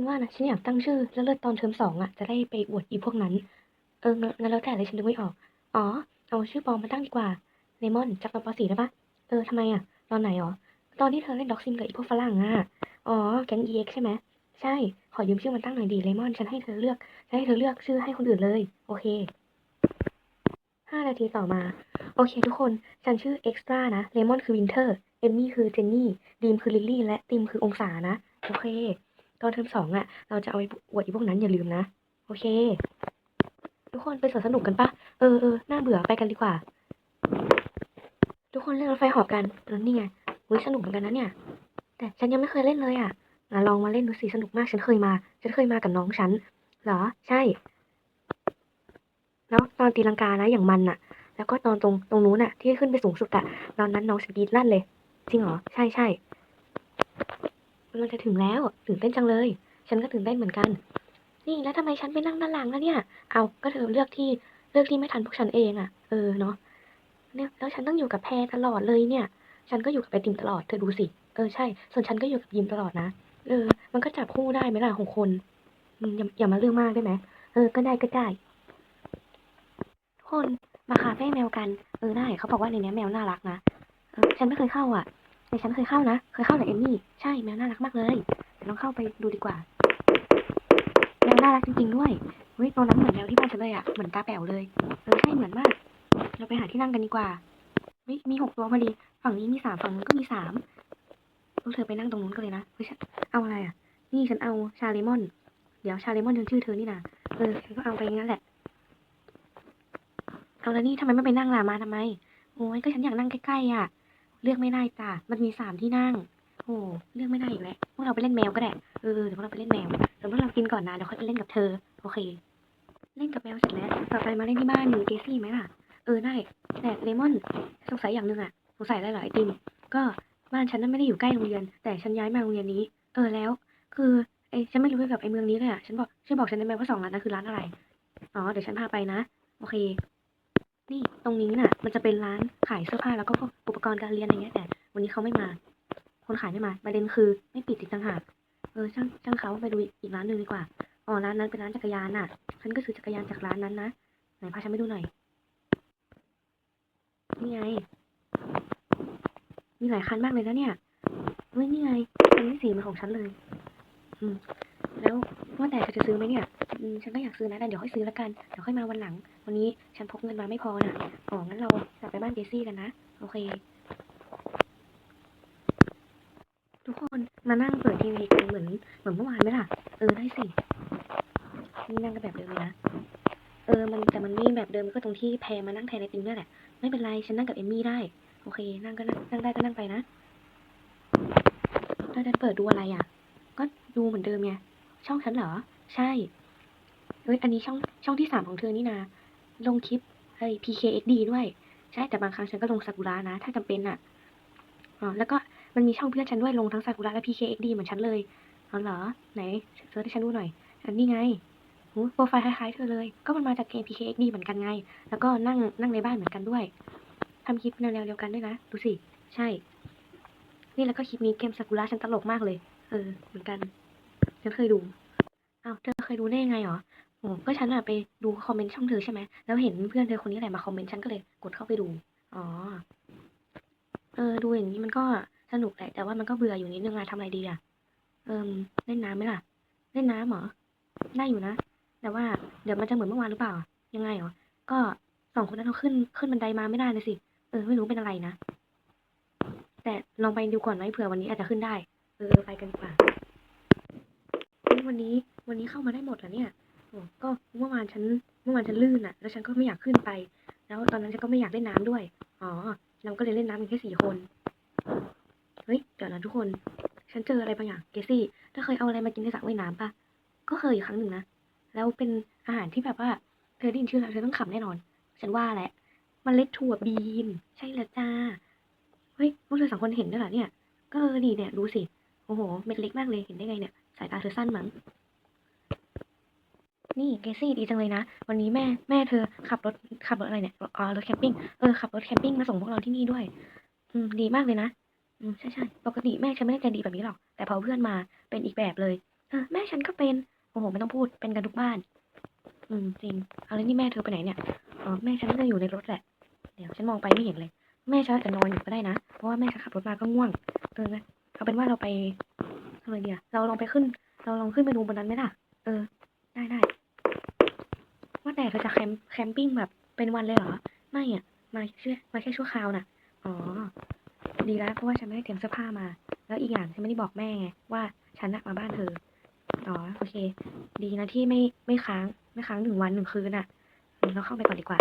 นว่านะฉันอยากตั้งชื่อแล้วเลิศๆตอนเทอม2องอะจะได้ไปอวดอีพวกนั้น เอองั้นแล้วแต่เลยฉันนึกไม่ออก อ๋อ เอาชื่อปอมมาตั้งดีกว่า Lemon จากตอนป.4ได้ปล่า?เออทำไมอะ ตอนไหนเหรอ?ตอนที่เธอเล่น Dog Sim กับอีพวกฝรั่งอะอ๋อแก๊ง EX ใช่ไหม?ใช่ ขอยืมชื่อมาตั้งหน่อยสิ Lemon ฉันให้เธอเลือกฉันให้เธอเลือกชื่อให้คนอื่นเลย โอเค5นาทีต่อมา โอเคทุกคน ฉันชื่อ Extra นะ Lemon คือ Winter Emmy คือ Jenny Dream คือ Lily และ Tim คือองศานะ โอเค ตอนเทอม2องอะเราจะเอาไปอวดอีพวกนั้นอย่าลืมนะ โอเค ทุกคนไปสวนสนุกกันเปล่า?เออน่าเบื่อไปกันดีกว่า ทุกคนเล่นรถไฟหาะกันเออนี่ไงอุ๊ยสนุกเหมือนกันนะเนี่ย แต่ฉันยังไม่เคยเล่นเลยอะอ่าลองมาเล่นดูสิสนุกมากฉันเคยมา ฉันเคยมากับน้องฉันเหรอ?ใช่ แล้วตอนตีลังกานะอย่างมันน่ะแล้วก็ตอนตรงตรงนู้นน่ะที่ขึ้นไปสูงสุดอะตอนนั้นน้องฉันกรี๊ดลั่นเลย จริงเหรอ ใช่?ใช่ ๆมันจะถึงแล้วตื่นเต้นจังเลย ฉันก็ตื่นเต้นเหมือนกัน นี่แล้วทำไมฉันไปนั่งด้านหลังแล่ะเนี่ย เ?อาก็เธอเลือกที่เลือกที่ไม่ทันพวกฉันเองอะเออเนาะเนี่ยแล้วฉันต้องอยู่กับแพรตลอดเลยเนี่ย ฉันก็อยู่กับไอติมตลอดเธอดูสิ เออใช่ ส่วนฉันก็อยู่กับยิมตลอดนะ เออ มันก็จับคู่ได้ไหมล่ะ6คนอืมอย่าอย่ามาเรื่องมากได้ไหม?เออ ก็ได้ๆทุกคนมาคาเฟ่แมวกัน เออได้เขาบอกว่าในนี้แมวน่ารักนะ เออฉันไม่เคยเข้าอะ แต่ฉันเคยเข้านะ เคยเข้ากับเอมมี่ ใช่แมวน่ารักมากเลยเดี๋ยวลองเข้าไปดูดีกว่า แมวน่ารักจริงๆด้วยอุ๊ยตัวนั้นเหมือนแมวที่บ้านฉันเลยอะเหมือนตาแป๋วเลย เออใช่เหมือนมาก เราไปหาที่นั่งกันดีกว่าเฮ้ยมี6ตัวพอดี ฝั่งนี้มี3ฝั่งนู้นก็มี3พวกเธอไปนั่งตรงนู้นกันเลยนะเฮ้ยเอาอะไรอะ?นี่ฉันเอาชาเลมอน เดี๋ยวชาเลมอนฉันชื่อเธอนี่นาเออฉันก็เอาไปงั้นแหละ เอาแล้วนี่ทำไมไม่ไปนั่งล่ะมาทำไม?โอ๊ยก็ฉันอยากนั่งใกล้ๆอะ เลือกไม่ได้จ้ะมันมี3ที่นั่งโอ้เลือกไม่ได้อีกแล้วพวกเราไปเล่นแมวก็ได้เออเดี๋ยวพวกเราไปเล่นแมวเดี๋ยวพวกเรากินก่อนนะเดี๋ยวค่อยไปเล่นกับเธอ โอเค เล่นกับแมวเสร็จแล้วต่อไปมาเล่นที่บ้านเจสซี่ไหมล่ะ?เออได้แต่เลมอนสงสัยอย่างหนึ่งอะสงสัยอะไรหรอไอติม?ก็บ้านฉันน่ะไม่ได้อยู่ใกล้โรงเรียน แต่ฉันย้ายมาโรงเรียนนี้ เออแล้ว คือไอ้ฉันไม่รู้เกี่ยวกับไอ้เมืองนี้เลยอะฉันบอกช่วยบอกฉันได้ไหมว่า2ร้านนั้นคือร้านอะไร?อ๋อเดี๋ยวฉันพาไปนะ โอเค นี่ตรงนี้น่ะ มันจะเป็นร้านขายเสื้อผ้าแล้วก็พวกอุปกรณ์การเรียนอะไรเงี้ยแต่วันนี้เขาไม่มา คนขายไม่มาประเด็นคือไม่ปิดอีกต่างหากเออช่างช่างเขาไปดูอีกร้านหนึ่งดีกว่าอ๋อร้านนั้นเป็นร้านจักรยานน่ะ ฉันก็ซื้อจักรยานจากร้านนั้นนะไหนพาฉันไปดูหน่อยนี่ไง มีหลายคันมากเลยนะเนี่ยอุ๊ยนี่ไงคันนี้สีมือนของฉันเลย อืม แล้วว่าแต่เธอจะซื้อไหมเนี่ย?ฉันก็อยากซื้อนะแต่เดี๋ยวค่อยซื้อแล้วกัน เดี๋ยวค่อยมาวันหลัง วันนี้ฉันพกเงินมาไม่พอนะอ๋องั้นเรากลับไปบ้านเจสซี่กันนะ โอเค ทุกคนมานั่งเปิดทีวีกันเหมือนเหมือนเมื่อวานไหมล่ะ?เออได้สิ นี่นั่งกันแบบเดิมเลยนะ เออ มันแต่มันม่แบบเดิมก็ตรงที่แพรมานั่งแทนไอติมนี่ยแหละ ไม่เป็นไรฉันนั่งกับเอมมี่ได้ โอเค นั่งก็นั่งนั่งได้ก็นั่งไปนะเธอจะเปิดดูอะไรอะ?ก็ดูเหมือนเดิมไง ช่องฉันเหรอ?ใช่ เฮ้ย อันนี้ช่องช่องที่3ของเธอนี่นา ลงคลิปไอ้ PKXD ด้วย ใช่แต่บางครั้งฉันก็ลง Sakura นะ ถ้าจำเป็นน่ะอ๋อแล้วก็มันมีช่องเพื่อนฉันด้วยลงทั้ง Sakura และ PKXD เหมือนฉันเลยอ๋อเหรอ?ไหนเซิร์ชให้ฉันดูหน่อย อันนี้ไงโอ้โฮโพรไฟล์คล้ายๆเธอเลย ก็มันมาจากเกม PKXD เหมือนกันไง แล้วก็นั่งนั่งในบ้านเหมือนกันด้วยทำคลิปแนวๆเดียวกันด้วยนะ ดูสิ ใช่ นี่แล้วก็คลิปนี้เกม Sakura ฉันตลกมากเลย เออ เหมือนกัน ฉันเคยดู อ้าว เธอเคยดูได้ยังไงเหรอ? อ้โฮก็ฉันน่ะไปดูคอมเมนต์ช่องเธอใช่ไหมแล้วเห็นเพื่อนเธอคนนี้แหละมาคอมเมนต์ฉันก็เลยกดเข้าไปดู อ๋อ เออ ดูอย่างงี้มันก็สนุกแหละแต่ว่ามันก็เบื่ออยู่นิดนึงอะทำอะไรดีอะ?เอ่อเล่นน้ำไหมล่ะ?เล่นน้ำเหรอ?ได้อยู่นะ แต่ว่าเดี๋ยวมันจะเหมือนเมื่อวานหรือเปล่า?ยังไงเหรอ?ก็2คนนั้นเขาขึ้นขึ้นบันไดมาไม่ได้น่ะสิ เออ ไม่รู้เป็นอะไรนะ แต่ลองไปดูก่อนไหมเผื่อวันนี้อาจจะขึ้นได้ เออ ไปกันดีกว่าวันนี้ วันนี้เข้ามาได้หมดเหรอเนี่ย? ก็เมื่อวานฉันเมื่อวานฉันลื่นน่ะ แล้วฉันก็ไม่อยากขึ้นไป แล้วตอนนั้นฉันก็ไม่อยากเล่นน้ำด้วย อ๋อ เราก็เลยเล่นน้ำกันแค่4คน เฮ้ย เดี๋ยวนะทุกคน ฉันเจออะไรบางอย่างเจสซี่เธอเคยเอาอะไรมากินในสระว่ายน้ำปล่า?ก็เคยอยู่ครั้งหนึ่งนะ แล้วเป็นอาหารที่แบบว่า เธอได้ยินชื่อแล้วเธอต้องขำแน่นอน ฉันว่าแหละเมล็ดถั่วบีน ใช่ล้วจ้ะเฮ้ย พวกเธอ2คนเห็นด้วยเหรอเนี่ย?ก็เออนี่เนี่ย ดูสิ โอ้โฮเม็ดเล็กมากเลย เห็นได้ไงเนี่ย สายตาเธอสั้นมั้ง นี่เจสซี่ดีจังเลยนะ วันนี้แม่แม่เธอขับรถขับรถอะไรเนี่ยอ๋อรถแคมปิงเออขับรถแคมปิ้งมาส่งพวกเราที่นี่ด้วย อืมดีมากเลยนะอืมใช่ๆปกติแม่ฉันไม่ได้ใจดีแบบนี้หรอก แต่พอเพื่อนมาเป็นอีกแบบเลยเออแม่ฉันก็เป็นโอ้โหไม่ต้องพูดเป็นกันทุกบ้าน อืมจริงเอาแล้วนี่แม่เธอไปไหนเนี่ยอ๋อแม่ฉันน่าจะอยู่ในรถแหละ เดี๋ยวฉันมองไปไม่เห็นเลย แม่ฉันอาจจะนอนอยู่ก็ได้นะเพราะว่าแม่ฉันขับรถมาก็ง่วงเออนะเอาเป็นว่าเราไปทำไมเดียเราลองไปขึ้น เราลองขึ้นไปดูบนนั้นไหมล่ะ เออ ได้ได้ ว่าแต่เธอจะแคมแคมปิ้งแบบเป็นวันเลยเหรอ ไม่อะ มาแค่มาแค่ชั่วคราวน่ะ อ๋อ ดีแล้วเพราะว่าฉันไม่ได้เตรียมเสื้อผ้ามา แล้วอีกอย่างฉันไม่ได้บอกแม่ไงว่าฉันน่ะมาบ้านเธอ อ๋อ โอเค ดีนะที่ไม่ไม่ค้างไม่ค้างหนึ่งวันหนึ่งคืนอะ เราเข้าไปก่อนดีกว่า